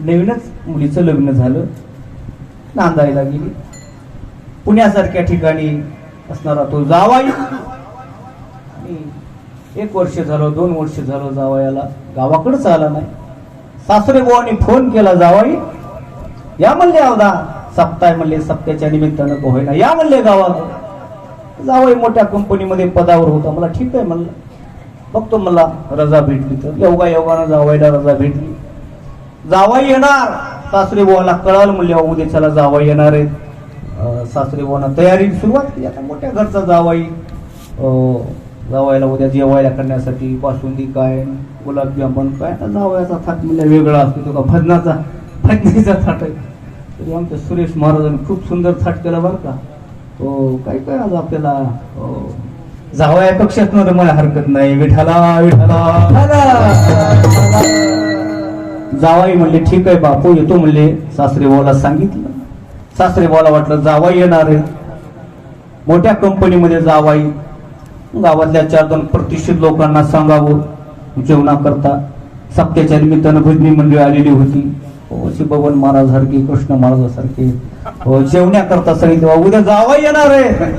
नवीनच मुलीचं लग्न झालं. नांदायला गेली. पुण्यासारख्या ठिकाणी असणारा तो जावाई. एक वर्ष झालं दोन वर्ष झालं जावयाला. गावाकडंच आला नाही. सासरे बुवानी फोन केला जावाई. या म्हणले अवधा सप्ताह म्हणले सप्त्याच्या निमित्तानं पोहायला होईना. या म्हणले गावात जावाई मोठ्या कंपनीमध्ये पदावर होता. मला ठीक आहे म्हणलं. बघतो मला रजा भेटली तर. योगा योगानं जावायला रजा भेटली. जावा येणार. सासरे बुवाला कळाल म्हणले उद्या चला जावा येणार आहे. अं, सासरे बुवाना तयारी सुरुवात केली. आता मोठ्या घरचा जावाई. जावायला उद्या जेवायला करण्यासाठी बासुंदी काय गुलाबजामन काय आता जावयाचा थाट म्हणजे वेगळा असतो तो का भजनाचा भजनीचा थाट आहे. तरी आमच्या सुरेश महाराजांनी खूप सुंदर थाट केला बरं का. हो काय काय आज आपल्याला जावया पक्षात न मला हरकत नाही. विठाला विठाला जावाई म्हणले ठीक आहे बापू येतो म्हणले. सासरे भावाला सांगितलं. सासरे भावाला वाटलं जावाई येणार आहे. मोठ्या कंपनीमध्ये जावाई गावातल्या चार दोन प्रतिष्ठित लोकांना सांगावं जेवणाकरता. सप्त्याच्या निमित्तानं भजनी मंडळी आलेली होती. हो, बबन महाराज सारखे कृष्ण महाराजासारखे. हो, जेवण्याकरता सांगितलं उद्या जावाई येणार आहे.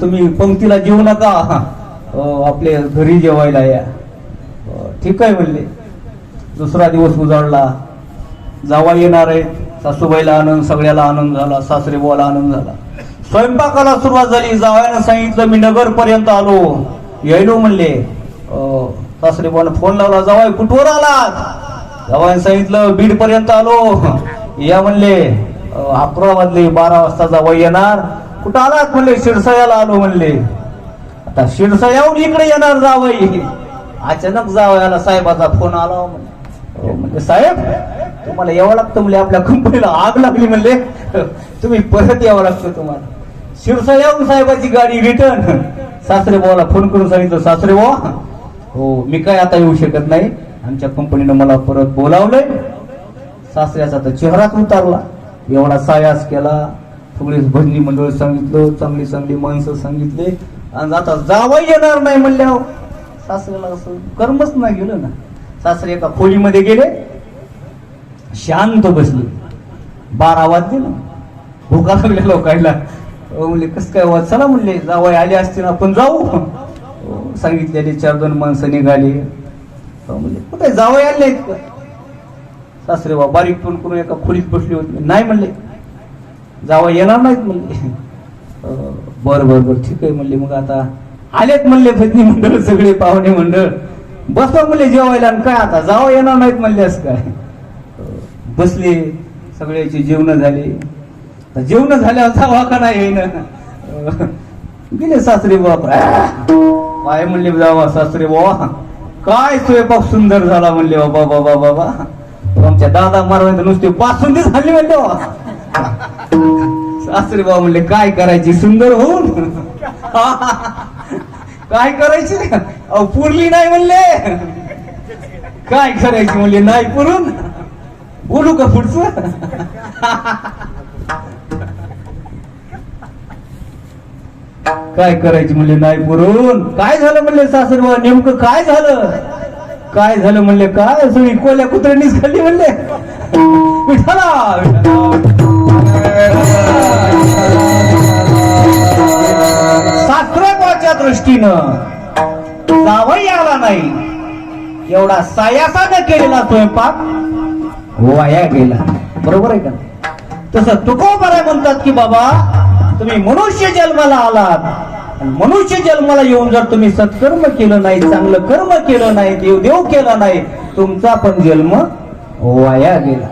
तुम्ही पंक्तीला जेवू नका. आपले आपल्या घरी जेवायला या. ठीक आहे म्हणले. दुसरा दिवस उजाडला. जावा येणार आहे. सासूबाईला आनंद सगळ्याला आनंद झाला. सासरे बोला आनंद झाला. स्वयंपाकाला सुरुवात झाली. जावयानं सांगितलं मी नगर पर्यंत आलो. येलो म्हणले सासरे बोला फोन लावला. जावाय कुठवर आलात? जावयानं सांगितलं बीड पर्यंत आलो. या म्हणले अकरा वाजले बारा वाजता जावाई येणार. कुठं आलात? म्हणले शिरसयाला आलो. म्हणले आता शिरसयाहून इकडे येणार जावई. अचानक जावयाला साहेबाचा फोन आला. म्हणे अहो, म्हणजे साहेब तुम्हाला यावं लागतं म्हणजे आपल्या कंपनीला आग लागली म्हणले. तुम्ही परत यावं लागतं तुम्हाला. शिरसायाहून साहेबाची गाडी रिटर्न सासरे भावाला फोन करून सांगितलं सासरे भावा हो मी काय आता येऊ शकत नाही. आमच्या कंपनीनं मला परत बोलावलंय. सासऱ्याचा तर चेहराच उतारला. एवढा सायास केला. सगळी भजनी मंडळ सांगितलं चांगली चांगली माणसं सांगितले. आणि आता जावा येणार नाही म्हणल्यावर सासऱ्याला असं कर्मच नाही गेलं ना. सासरे एका खोलीमध्ये गेले. शांत बसले. बारा वाजले ना. भुका लागल्या लोकांना. अहो, म्हणले कस काय वाज चला म्हणले जावाय आले असते ना आपण जाऊ. सांगितलेले चार दोन माणसं निघाली. म्हणले कुठे जावई आले आहेत सासरे बा बारीक फोन करून एका खोलीत बसले होते. नाही म्हणले. जावा येणार नाहीत म्हणले. बर बर बर ठीक आहे म्हणले. मग आता आलेत म्हणले भजनी मंडळ सगळे पाहुणे मंडळ. बसवा म्हणले जेवायला आणि काय आता? जावं येणार नाहीत म्हणले असं काय? बसले सगळ्याची जेवण झाले. जेवण झाल्यावर जावा का नाही येईन गेले सासरे बाप. काय म्हणले जावा सासरे बाबा काय स्वयंपाक सुंदर झाला म्हणले बाबा बाबा बाबा. आमच्या दादा मारवायचं नुसते बासुंदी झाली म्हणले सासरे बाबा म्हणले काय करायची? सुंदर होऊन. काय करायची? अहो पुरली नाही म्हणले. काय करायची म्हणले? नाही पुरून? बोलू का पुढचं? काय करायची म्हणले? नाही पुरून. काय झालं म्हणले सासरे बाबा? नेमकं काय झालं? काय झालं म्हणले? काय? असं कोल्या कुत्र्यांनीच खाल्ली म्हणले. विठाला विठाला दृष्टीनं जावई आला नाही. एवढा सायासानं केलेला स्वयंपाक वाया गेला. बरोबर आहे का? तसं तुकोबरा म्हणतात की बाबा तुम्ही मनुष्य जन्माला आलात. मनुष्य जन्माला येऊन जर तुम्ही सत्कर्म केलं नाही चांगलं कर्म केलं नाही देव देव केला नाही तुमचा पण जन्म वाया गेला.